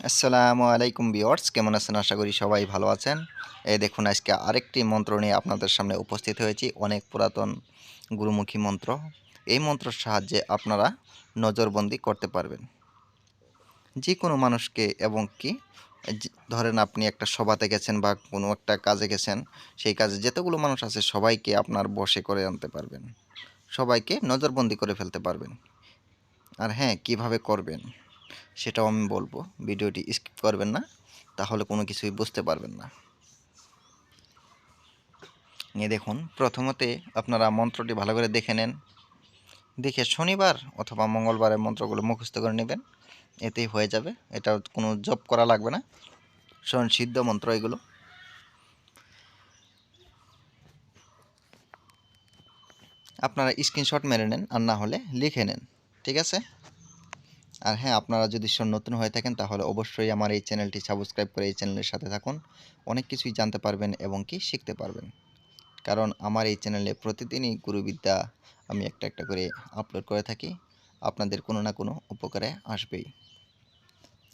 আসসালামু আলাইকুম বিওয়ার্স কেমন আছেন? আশা করি সবাই ভালো আছেন। এই দেখুন, আজকে আরেকটি মন্ত্র নিয়ে আপনাদের সামনে উপস্থিত হয়েছি, অনেক পুরাতন গুরুমুখী মন্ত্র। এই মন্ত্রের সাহায্যে আপনারা নজরবন্দি করতে পারবেন। যে কোনো মানুষকে এবং কি ধরেন আপনি একটা সভাতে গেছেন বা কোনো একটা কাজে গেছেন, সেই কাজে যতগুলো মানুষ আছে, সবাইকে আপনার বসে করে আনতে পারবেন। সবাইকে নজরবন্দি করে ফেলতে পারবেন। আর হ্যাঁ কীভাবে করবেন? সেটাও আমি বলব। ভিডিওটি স্কিপ করবেন না, তাহলে কোনো কিছুই বুঝতে পারবেন না। নিয়ে দেখুন, প্রথমতে আপনারা মন্ত্রটি ভালো করে দেখে নেন। দেখে শনিবার অথবা মঙ্গলবারের মন্ত্রগুলো মুখস্থ করে নেবেন। এতেই হয়ে যাবে। এটা কোনো জব করা লাগবে না। স্বয়ং সিদ্ধ মন্ত্র এগুলো। আপনারা স্ক্রিনশট মেরে নেন আর না হলে লিখে নেন। ঠিক আছে? আর হ্যাঁ আপনারা যদি নতুন হয়ে থাকেন, তাহলে অবশ্যই আমার এই চ্যানেলটি সাবস্ক্রাইব করে এই চ্যানেলের সাথে থাকুন। অনেক কিছুই জানতে পারবেন এবং কি শিখতে পারবেন। কারণ আমার এই চ্যানেলে প্রতিদিনই গুরুবিদ্যা আমি একটা একটা করে আপলোড করে থাকি। আপনাদের কোনো না কোনো উপকারে আসবেই।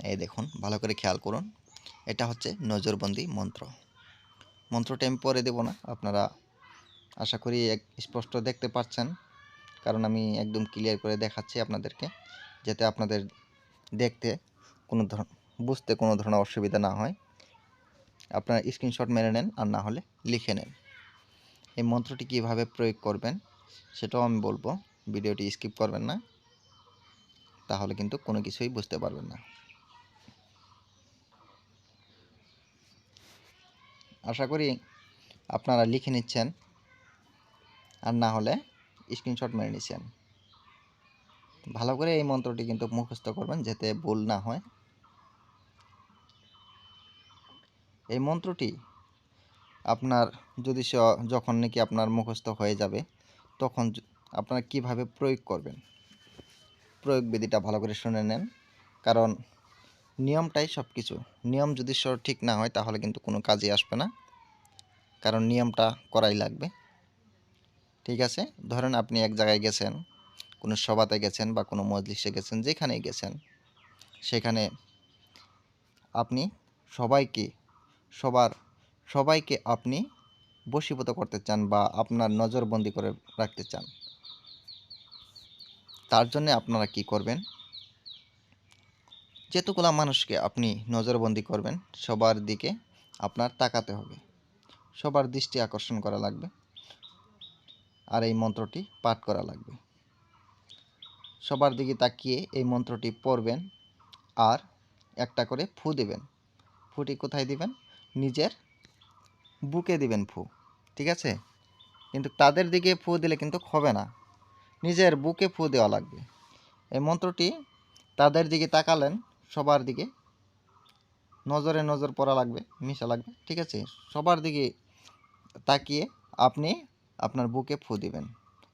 এই দেখুন, ভালো করে খেয়াল করুন। এটা হচ্ছে নজরবন্দি মন্ত্র। মন্ত্রটা আমি পরে দেব না, আপনারা আশা করি এক, স্পষ্ট দেখতে পাচ্ছেন কারণ আমি একদম ক্লিয়ার করে দেখাচ্ছি আপনাদেরকে। যাতে আপনাদের দেখতে কোনো ধর, বুঝতে কোনো ধরনের অসুবিধা না হয়। আপনারা স্ক্রিনশট মেরে নেন আর না হলে লিখে নেন। এই মন্ত্রটি কীভাবে প্রয়োগ করবেন সেটাও আমি বলব। ভিডিওটি স্কিপ করবেন না। তাহলে কিন্তু কোনো কিছুই বুঝতে পারবেন না। আশা করি আপনারা লিখে নিচ্ছেন আর না হলে স্ক্রিনশট মেরে নিচ্ছেন। ভালো করে এই মন্ত্রটি কিন্তু মুখস্থ করবেন যাতে ভুল না হয়। এই মন্ত্রটি আপনার যদি যখন নাকি আপনার মুখস্থ হয়ে যাবে, তখন আপনারা কীভাবে প্রয়োগ করবেন? প্রয়োগ বিধিটা ভালো করে শুনে নেন। কারণ নিয়মটাই সব কিছু নিয়ম যদি ঠিক না হয়, তাহলে কিন্তু কোনো কাজে আসবে না। কারণ নিয়মটা করাই লাগবে। ঠিক আছে? ধরেন আপনি এক জায়গায় গেছেন। কোনো সভাতে গেছেন বা কোনো মজলিসে গেছেন, যেখানেই গেছেন, সেখানে আপনি সবাইকে, সবার, সবাইকে আপনি বশীভূত করতে চান বা আপনার নজরবন্দি করে রাখতে চান। তার জন্য আপনারা কি করবেন? যেতগুলা মানুষকে আপনি নজরবন্দি করবেন, সবার দিকে আপনার তাকাতে হবে। সবার দৃষ্টি আকর্ষণ করা লাগবে। আর এই মন্ত্রটি পাঠ করা লাগবে। সবার দিকে তাকিয়ে এই মন্ত্রটি পড়বেন আর একটা করে ফু দেবেন। ফুটি কোথায় দিবেন? নিজের বুকে দিবেন ফু, ঠিক আছে? কিন্তু তাদের দিকে ফু দিলে কিন্তু হবে না। নিজের বুকে ফু দেওয়া লাগবে। এই মন্ত্রটি তাদের দিকে তাকালেন, সবার দিকে নজরে নজর পড়া লাগবে, মিশা লাগবে, ঠিক আছে? সবার দিকে তাকিয়ে আপনি আপনার বুকে ফু দিবেন।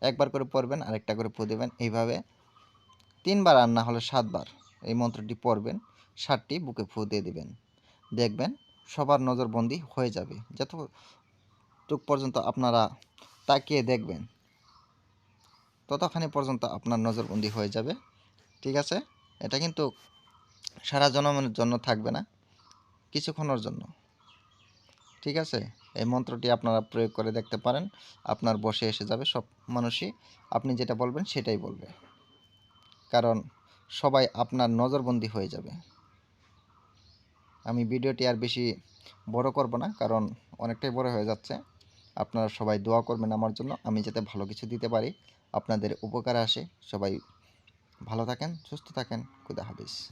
একবার করে পড়বেন, আরেকটা করে ফু দিবেন। এইভাবে তিনবার আর না হলে সাতবার এই মন্ত্রটি পড়বেন ষাটটি বুকে ফু দিয়ে দেবেন। দেখবেন সবার নজরবন্দি হয়ে যাবে। যতটুক পর্যন্ত আপনারা তাকিয়ে দেখবেন, ততখানি পর্যন্ত আপনার নজরবন্দি হয়ে যাবে। ঠিক আছে? এটা কিন্তু সারা জনমের জন্য থাকবে না, কিছুক্ষণের জন্য। ঠিক আছে? এই মন্ত্রটি আপনারা প্রয়োগ করে দেখতে পারেন, আপনার বসে এসে যাবে সব মানুষই। আপনি যেটা বলবেন সেটাই বলবে। কারণ সবাই আপনার নজরবন্দি হয়ে যাবে। আমি ভিডিওটি আর বেশি বড় করব না, কারণ অনেকটাই বড় হয়ে যাচ্ছে। আপনারা সবাই দোয়া করবেন আমার জন্য, আমি যাতে ভালো কিছু দিতে পারি। আপনাদের উপকারে আসে। সবাই ভালো থাকেন, সুস্থ থাকেন। খুদা হাফিজ।